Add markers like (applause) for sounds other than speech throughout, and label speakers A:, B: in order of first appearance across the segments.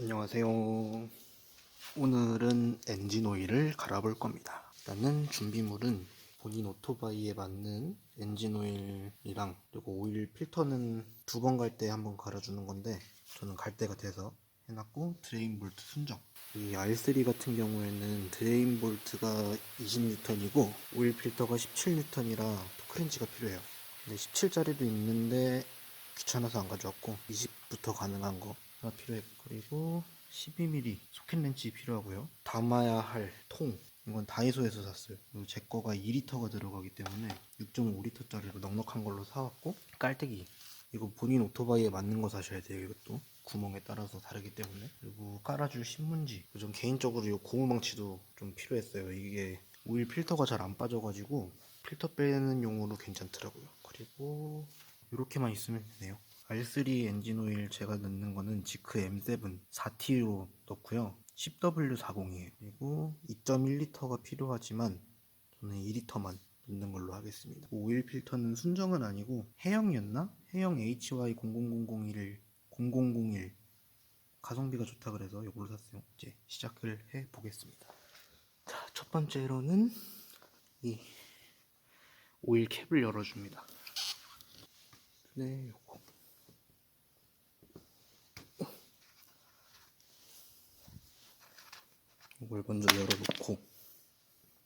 A: 안녕하세요. 오늘은 엔진 오일을 갈아볼 겁니다. 일단은 준비물은 본인 오토바이에 맞는 엔진 오일이랑 그리고 오일 필터는 두 번 갈 때 한 번 갈아주는 건데 저는 갈 때가 돼서 해놨고 드레인 볼트 순정 이 R3 같은 경우에는 드레인 볼트가 20N이고 오일 필터가 17N이라 토크렌치가 필요해요. 근데 17짜리도 있는데 귀찮아서 안 가져왔고 20부터 가능한 거 가 필요해 그리고 12mm 소켓 렌치 필요하고요. 담아야 할 통. 이건 다이소에서 샀어요. 제 거가 2리터가 들어가기 때문에 6.5리터짜리로 넉넉한 걸로 사왔고 깔때기. 이거 본인 오토바이에 맞는 거 사셔야 돼요 이것도. 구멍에 따라서 다르기 때문에. 그리고 깔아줄 신문지. 전 개인적으로 이 고무망치도 좀 필요했어요. 이게 오일 필터가 잘 안 빠져가지고 필터 빼는 용으로 괜찮더라고요. 그리고 이렇게만 있으면 되네요. R3 엔진 오일 제가 넣는 거는 지크 M7 4T로 넣고요. 10W40이에요. 그리고 2.1리터가 필요하지만 저는 2리터만 넣는 걸로 하겠습니다. 오일 필터는 순정은 아니고 해영이었나? 해영 HY00001 0001 가성비가 좋다 그래서 이걸로 샀어요. 이제 시작을 해 보겠습니다. 자, 첫 번째로는 이 오일 캡을 열어줍니다. 네, 요거. 이걸 먼저 열어놓고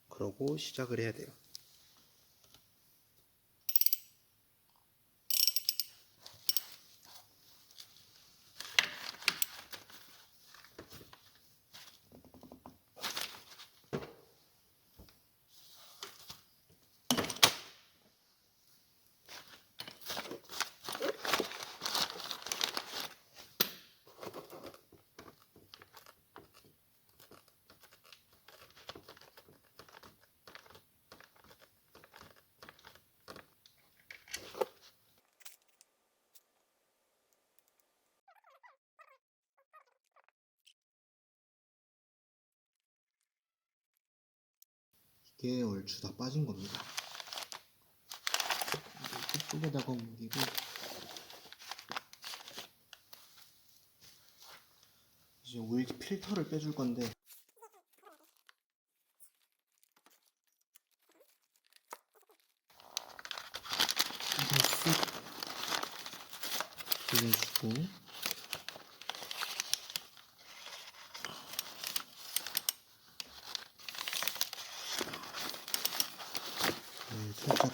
A: 그러고 시작을 해야 돼요. 이게 얼추 다 빠진 겁니다. 이쪽에다가 옮기고. 이제 오일 필터를 빼줄 건데. 이거 쓱 돌려주고 네, 살짝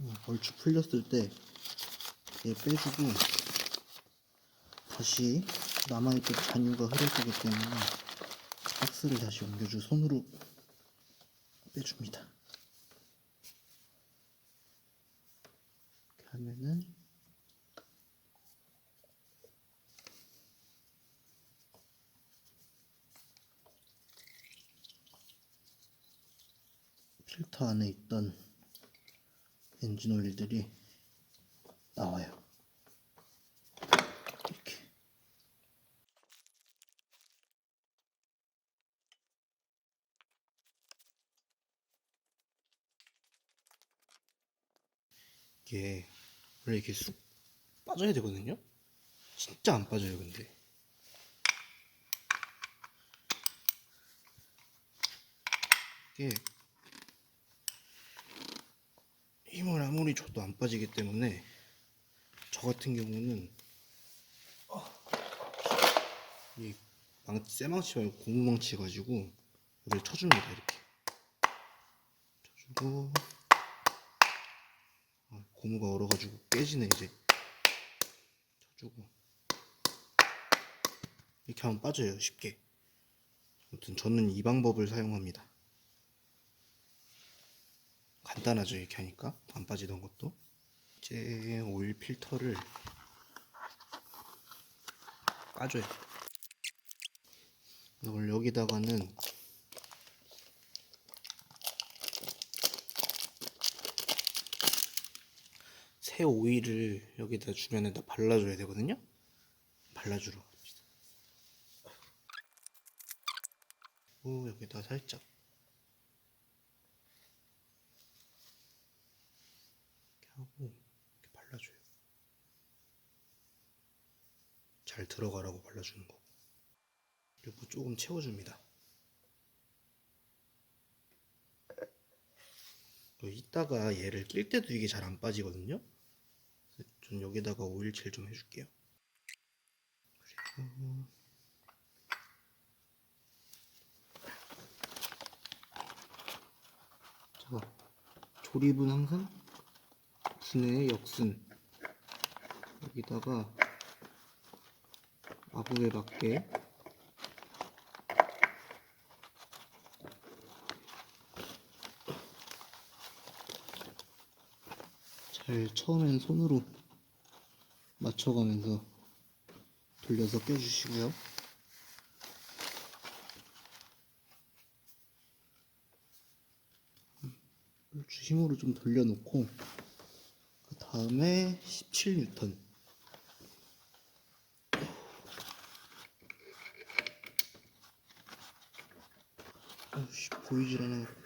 A: 음, 얼추 풀렸을 때 얘 빼주고 다시 남아있던 잔유가 흐를 거기 때문에 박스를 다시 옮겨주 손으로 빼줍니다. 하면은 필터 안에 있던 엔진 오일들이 나와요. 이렇게. 이게 원래 이렇게 쑥 빠져야 되거든요. 진짜 안 빠져요, 근데. 이게 힘을 아무리 줘도 안 빠지기 때문에 저 같은 경우는 이 망치, 쇠망치 말고 고무망치 가지고 여기를 쳐줍니다 이렇게. 쳐주고 아, 고무가 얼어가지고 깨지네 이제. 쳐주고. 이렇게 하면 빠져요 쉽게. 아무튼 저는 이 방법을 사용합니다 간단하죠 이렇게 하니까. 안 빠지던 것도. 이제 오일 필터를 까줘요. 이걸 여기다가는 새 오일을 여기다 주변에다 발라줘야 되거든요. 발라주러 갑시다. 오 여기다 살짝 하고 이렇게 발라줘요. 잘 들어가라고 발라주는 거고. 그리고 조금 채워줍니다. 어, 이따가 얘를 낄 때도 이게 잘 안 빠지거든요. 전 여기다가 오일칠 좀 해줄게요. 그리고 자, 조립은 항상 분해의 역순 여기다가 마법에 맞게 잘 처음엔 손으로 맞춰가면서 돌려서 껴주시고요. 주 힘으로 좀 돌려놓고 그 다음에 17N 아씨 보이질 않아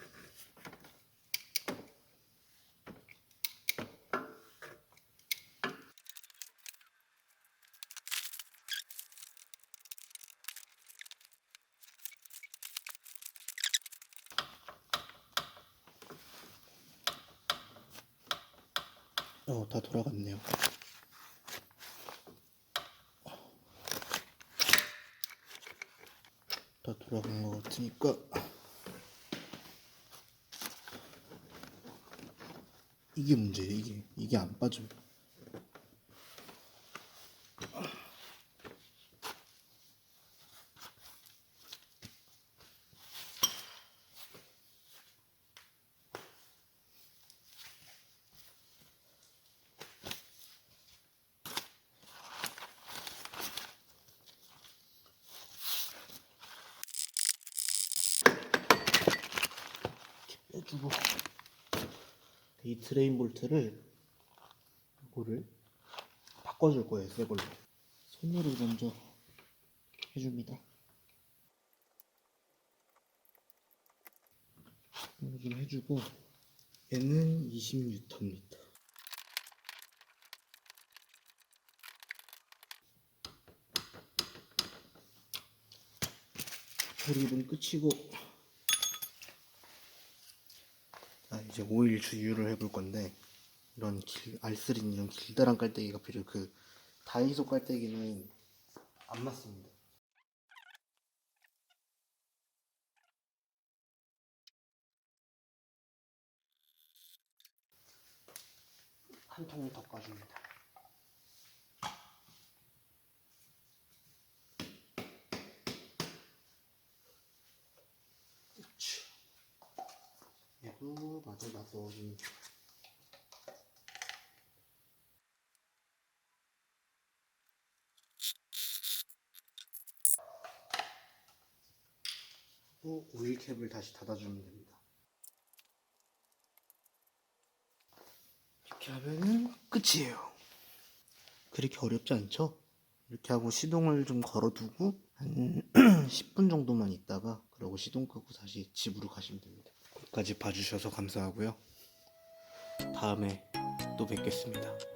A: 어, 다 돌아갔네요. 다 돌아간 것 같으니까 이게 문제예요. 이게 이게 안 빠져요. 빼주고 이 드레인 볼트를 이거를 바꿔줄 거예요 새 걸로. 손으로 먼저 해줍니다. 이거 좀 해주고 얘는 20N입니다 조립은 끝이고 아, 이제 오일 주유를 해볼 건데 이런 길, 알쓰린 이런 길다란 깔때기가 필요 그 다이소 깔때기는 안 맞습니다. 한 통을 더 까줍니다. 그치. 얘도 마저 놔둬줍니다. 또 오일캡을 다시 닫아주면 됩니다. 이렇게 하면은 끝이에요. 그렇게 어렵지 않죠? 이렇게 하고 시동을 좀 걸어두고 한 (clears throat) 10분 정도만 있다가 그러고 시동 끄고 다시 집으로 가시면 됩니다. 끝까지 봐주셔서 감사하고요. 다음에 또 뵙겠습니다.